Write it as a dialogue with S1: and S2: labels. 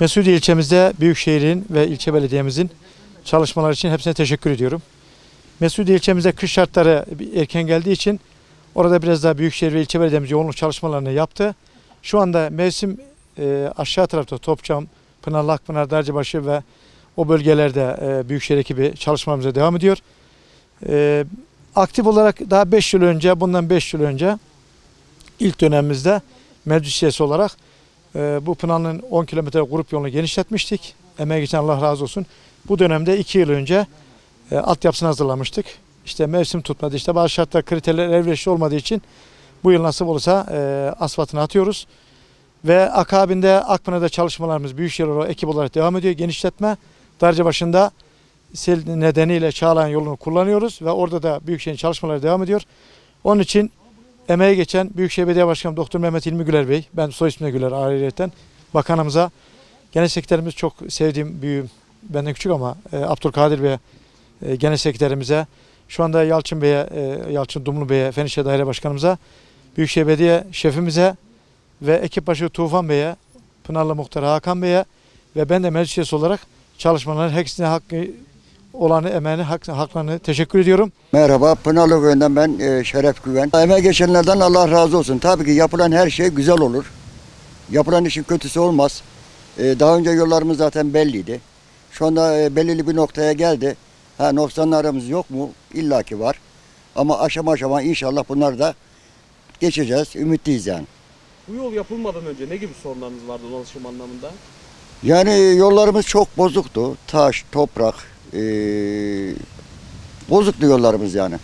S1: Mesudiye ilçemizde Büyükşehir'in ve ilçe belediyemizin çalışmaları için hepsine teşekkür ediyorum. Mesudiye ilçemizde kış şartları erken geldiği için orada biraz daha Büyükşehir ve ilçe belediyemiz yoğunluk çalışmalarını yaptı. Şu anda mevsim e, aşağı tarafta Topçam, Pınar, Akpınar, Darcabaşı ve o bölgelerde e, Büyükşehir ekibi çalışmamıza devam ediyor. E, aktif olarak daha 5 yıl önce, bundan 5 yıl önce ilk dönemimizde meclis üyesi olarak e, bu Pınar'ın 10 kilometre grup yolunu genişletmiştik. Emeği geçen Allah razı olsun. Bu dönemde 2 yıl önce e, altyapısını hazırlamıştık. İşte mevsim tutmadı. İşte bazı şartlar kriterler elverişli olmadığı için bu yıl nasip olursa e, asfaltını atıyoruz. Ve akabinde Akpınar'da çalışmalarımız Büyükşehir olarak ekip olarak devam ediyor. Genişletme Darcabaşı'nda sel nedeniyle Çağlayan yolunu kullanıyoruz ve orada da Büyükşehir'in çalışmaları devam ediyor. Onun için emeği geçen Büyükşehir Belediye Başkanı Doktor Mehmet İlmi Güler Bey, ben soy ismine Güler ayrıyeten bakanımıza, genel sekreterimiz çok sevdiğim büyüğüm, benden küçük ama e, Abdülkadir Bey, e, genel sekreterimize, şu anda Yalçın Bey'e, e, Yalçın Dumlu Bey'e, Fenişehir Daire Başkanımıza, Büyükşehir Belediye şefimize ve ekip başı Tufan Bey'e, Pınarlı Muhtar Hakan Bey'e ve ben de meclis olarak çalışmaların hepsine hakkı olanı, emeğini, hak, haklarını teşekkür ediyorum.
S2: Merhaba, Pınarlı Köyü'nden ben e, Şeref Güven. Emeğe geçenlerden Allah razı olsun. Tabii ki yapılan her şey güzel olur. Yapılan işin kötüsü olmaz. E, daha önce yollarımız zaten belliydi. Şu anda e, belirli bir noktaya geldi. Ha noksanlarımız yok mu? İlla ki var. Ama aşama aşama inşallah bunları da geçeceğiz. Ümitliyiz yani.
S3: Bu yol yapılmadan önce ne gibi sorunlarınız vardı ulaşım anlamında?
S2: Yani yollarımız çok bozuktu. Taş, toprak, e, bozuktu yollarımız yani.